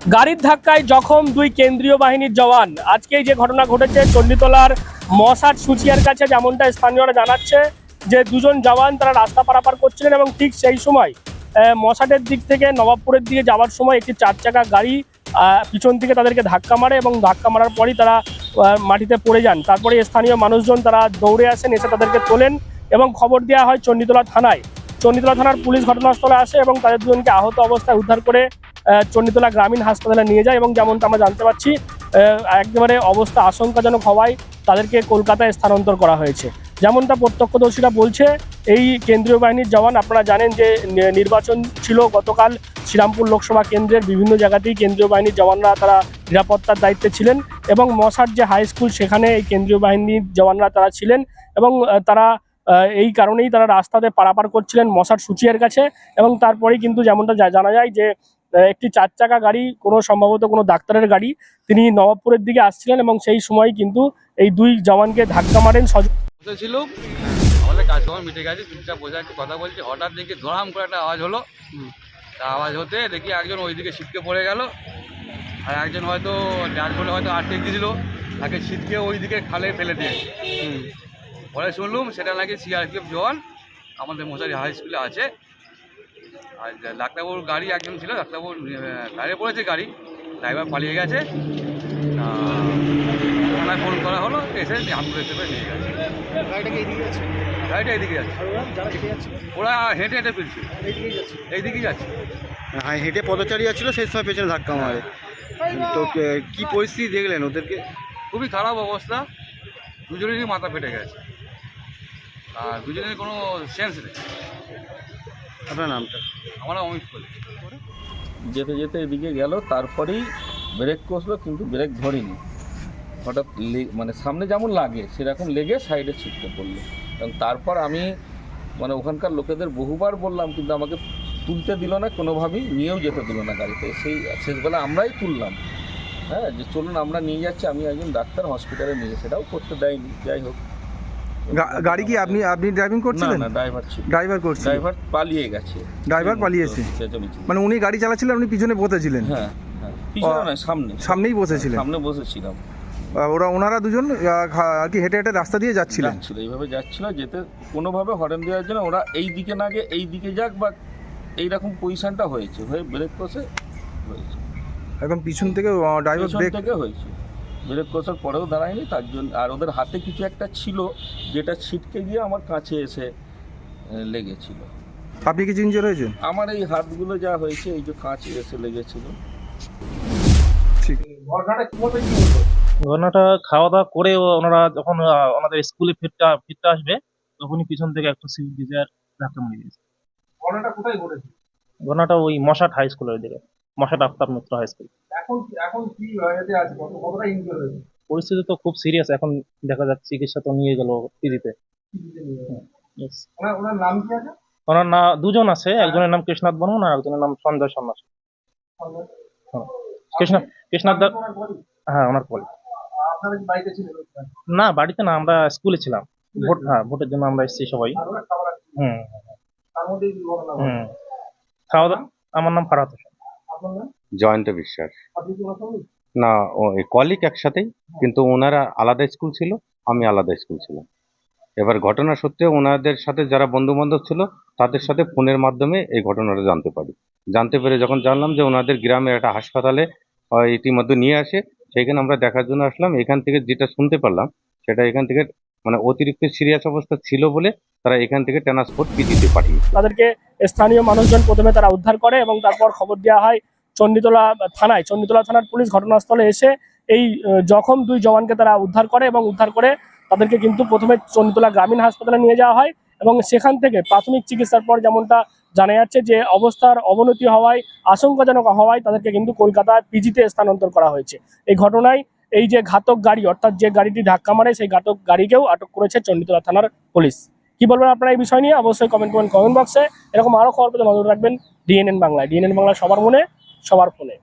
গাড়ির ধাক্কায় জখম দুই কেন্দ্রীয় বাহিনীর জওয়ান। আজকে যে ঘটনা ঘটেছে, চণ্ডীতলার মশাট সুচিয়ার কাছে যেমনটা স্থানীয়রা জানাচ্ছে যে দুজন জওয়ান তারা রাস্তা পারাপার করছিলেন এবং ঠিক সেই সময় মশাটের দিক থেকে নবাবপুরের দিকে যাওয়ার সময় একটি চার চাকা গাড়ি পিছন থেকে তাদেরকে ধাক্কা মারে এবং ধাক্কা মারার পরই তারা মাটিতে পড়ে যান। তারপরে স্থানীয় মানুষজন তারা দৌড়ে আসেন, এসে তাদেরকে তোলেন এবং খবর দেওয়া হয় চণ্ডীতলা থানায়। চণ্ডীতলা থানার পুলিশ ঘটনাস্থলে আসে এবং তাদের দুজনকে আহত অবস্থায় উদ্ধার করে চণ্ডীতলা গ্রামীণ হাসপাতালে নিয়ে যায় এবং যেমনটা আমরা জানতে পারছি একেবারে অবস্থা আশঙ্কাজনক হওয়ায় তাদেরকে কলকাতায় স্থানান্তর করা হয়েছে। যেমনটা প্রত্যক্ষদর্শীরা বলছে, এই কেন্দ্রীয় বাহিনীর জওয়ান আপনারা জানেন যে নির্বাচন ছিল গতকাল শ্রীরামপুর লোকসভা কেন্দ্রের বিভিন্ন জায়গাতেই কেন্দ্রীয় বাহিনীর জওয়ানরা তারা নিরাপত্তার দায়িত্বে ছিলেন এবং মশার যে হাই স্কুল সেখানে এই কেন্দ্রীয় বাহিনীর জওয়ানরা তারা ছিলেন এবং তারা এই কারণেই তারা রাস্তাতে পারাপার করছিলেন মশার সুচিয়ার কাছে এবং তারপরেই কিন্তু যেমনটা জানা যায় যে একটি চার চাকা গাড়ি কোনো সম্ভবত কোনো ডাক্তারের গাড়ি তিনি নবাবপুরের দিকে আসছিলেন এবং সেই সময় কিন্তু এই দুই জওয়ানকে ধাক্কা মারেন ছিল আমাদের কাজ মিটে গেছে চুপচাপ বসে একটু কথা বলছি। হঠাৎ দেখি ধরাম করে একটা আওয়াজ হলো। তা আওয়াজ হতে দেখি একজন ওইদিকে ছিটকে পড়ে গেল। আর একজন হয়তো ড্যাশ বলে হয়তো আটকে গিয়েছিল তাকে ছিটকে ওইদিকে খালে ফেলে দিয়েছে পরে শুনলুম সেটা নাকি সিআরপিএফ জওয়ান আমাদের মশারি হাই স্কুলে আছে। আর ডাক্তারবাবুর গাড়ি একজন ছিল ডাক্তারবাবুর গাড়ি পড়েছে গাড়ি ড্রাইভার পালিয়ে গেছে। থানায় ফোন করা হলো এসে অ্যাম্বুলেন্সে করে নিয়ে গেছে। গাড়িটা এদিকে যাচ্ছে? ওরা হেঁটে হেঁটে ফিরছে। এইদিকেই যাচ্ছে। হ্যাঁ হেঁটে পদচারী যাচ্ছিল সেই সময় পেছনে ধাক্কা মারে। তো কে- কি পরিস্থিতি দেখলেন ওদেরকে? খুবই খারাপ অবস্থা। দুজনেরই মাথা ফেটে গেছে। আর দুজনের কোনো সেন্স নেই। আপনার নামটা? আমরা অমিত যেতে যেতে এদিকে গেল তারপরেই ব্রেক কষলো কিন্তু ব্রেক ধরেনি। হঠাৎ লে- মানে সামনে যেমন লাগে সেরকম লেগে সাইডে ছিটকে পড়ল। এবং তারপর আমি মানে ওখানকার লোকেদের বহুবার বললাম কিন্তু আমাকে তুলতে দিল না কোনোভাবেই নিয়েও যেতে দিল না গাড়িতে। সেই শেষবেলা আমরাই তুললাম। হ্যাঁ যে চলুন আমরা নিয়ে যাচ্ছি আমি একজন ডাক্তার হসপিটালে নিয়ে সেটাও করতে দেয়নি। যাই হোক। গাড়ি কি আপনি আপনি ড্রাইভিং করছিলেন? না ড্রাইভার ছিল। ড্রাইভার করছিলেন ড্রাইভার পালিয়ে গেছে। ড্রাইভার পালিয়েছে। মানে উনি গাড়ি চালাচ্ছিলেন আপনি পিছনে বসেছিলেন? হ্যাঁ হ্যাঁ। পিছনে সামনে। সামনেই বসেছিলেন? সামনে বসেছিলাম। ওরা ওনারা দুজন আর কি হেঁটে হেঁটে রাস্তা দিয়ে যাচ্ছিলেন? যাচ্ছিল এইভাবে যাচ্ছিল যেতে কোনোভাবে হরেন দেওয়ার জন্য ওরা এই দিকে না গিয়ে এই দিকে যাক বা এইরকম পজিশনটা হয়েছে। হয়ে ব্রেক কষে হয়েছে। এখন পিছন থেকে ড্রাইভার ব্রেক থেকে হয়েছে। ব্রেক কষার পরেও দাঁড়ায়নি তার জন্য আর ওদের হাতে কিছু একটা ছিল যেটা ছিটকে গিয়ে আমার কাছে এসে লেগেছিল। আপনি কিছু ইঞ্জোর হয়েছেন? আমার এই হাতগুলো যা হয়েছে এই যে কাছে এসে লেগেছিল। ঠিক। ঘটনাটা খাওয়া দাওয়া করে ওনারা যখন ওনাদের স্কুলে ফিরতে ফিরতে আসবে তখনই পিছন থেকে একটা সিভিল ডিজায়ার ধাক্কা মেরে দিয়েছে। ঘটনাটা কোথায় ঘটেছে? ঘটনাটা ওই মশাট হাই স্কুলের দিকে। মশাট আফতাব মিত্র হাই স্কুল পরিস্থিতি তো খুব সিরিয়াস এখন দেখা যাচ্ছে চিকিৎসা তো নিয়ে গেল পিজিতে ওনার ওনার নাম ওনার না দুজন আছে একজনের নাম কৃষ্ণাথ বর্মন আর একজনের নাম সঞ্জয় সন্ন্যাসী হ্যাঁ। কৃষ্ণ কৃষ্ণাথ হ্যাঁ ওনার কল না বাড়িতে না আমরা স্কুলে ছিলাম। ভোট হ্যাঁ ভোটের জন্য আমরা এসেছি সবাই। হুম। হুম। খাওয়া দাওয়া আমার নাম ফারাত হোসেন। জয়ন্ত বিশ্বাস। না কলিক একসাথেই কিন্তু ওনারা আলাদা স্কুল ছিল আমি আলাদা স্কুল ছিলাম। এবার ঘটনা সত্ত্বে ওনাদের সাথে যারা বন্ধু বান্ধব ছিল তাদের সাথে ফোনের মাধ্যমে এই ঘটনাটা জানতে পারি। জানতে পেরে যখন জানলাম যে ওনাদের গ্রামে একটা হাসপাতালে ইতিমধ্যে নিয়ে আসে সেখানে আমরা দেখার জন্য আসলাম এখান থেকে যেটা শুনতে পারলাম সেটা এখান থেকে মানে অতিরিক্ত সিরিয়াস অবস্থা ছিল বলে তারা এখান থেকে ট্রান্সপোর্ট পিজিতে পাঠিয়েছে। তাদেরকে স্থানীয় মানুষজন প্রথমে তারা উদ্ধার করে এবং তারপর খবর দেওয়া হয় চণ্ডীতলা থানায়, চণ্ডীতলা থানার পুলিশ ঘটনাস্থলে এসে এই জখম দুই জওয়ানকে তারা উদ্ধার করে এবং উদ্ধার করে তাদেরকে কিন্তু প্রথমে চণ্ডীতলা গ্রামীণ হাসপাতালে নিয়ে যাওয়া হয় এবং সেখান থেকে প্রাথমিক চিকিৎসার পর যেমনটা জানা যাচ্ছে যে অবস্থার অবনতি হওয়ায়, আশঙ্কাজনক হওয়ায় তাদেরকে কিন্তু কলকাতায় পিজিতে স্থানান্তর করা হয়েছে। এই ঘটনায় এই যে ঘাতক গাড়ি, অর্থাৎ যে গাড়িটি ধাক্কা মারে, সেই ঘাতক গাড়িকেও আটক করেছে চণ্ডীতলা থানার পুলিশ। কি বলবেন আপনারা এই বিষয় নিয়ে? অবশ্যই কমেন্ট করবেন কমেন্ট বক্সে। এরকম আরও খবর পেতে নজর রাখবেন ডিএনএন বাংলায়। ডিএনএন বাংলা সবার মনে। সবার ফোনে।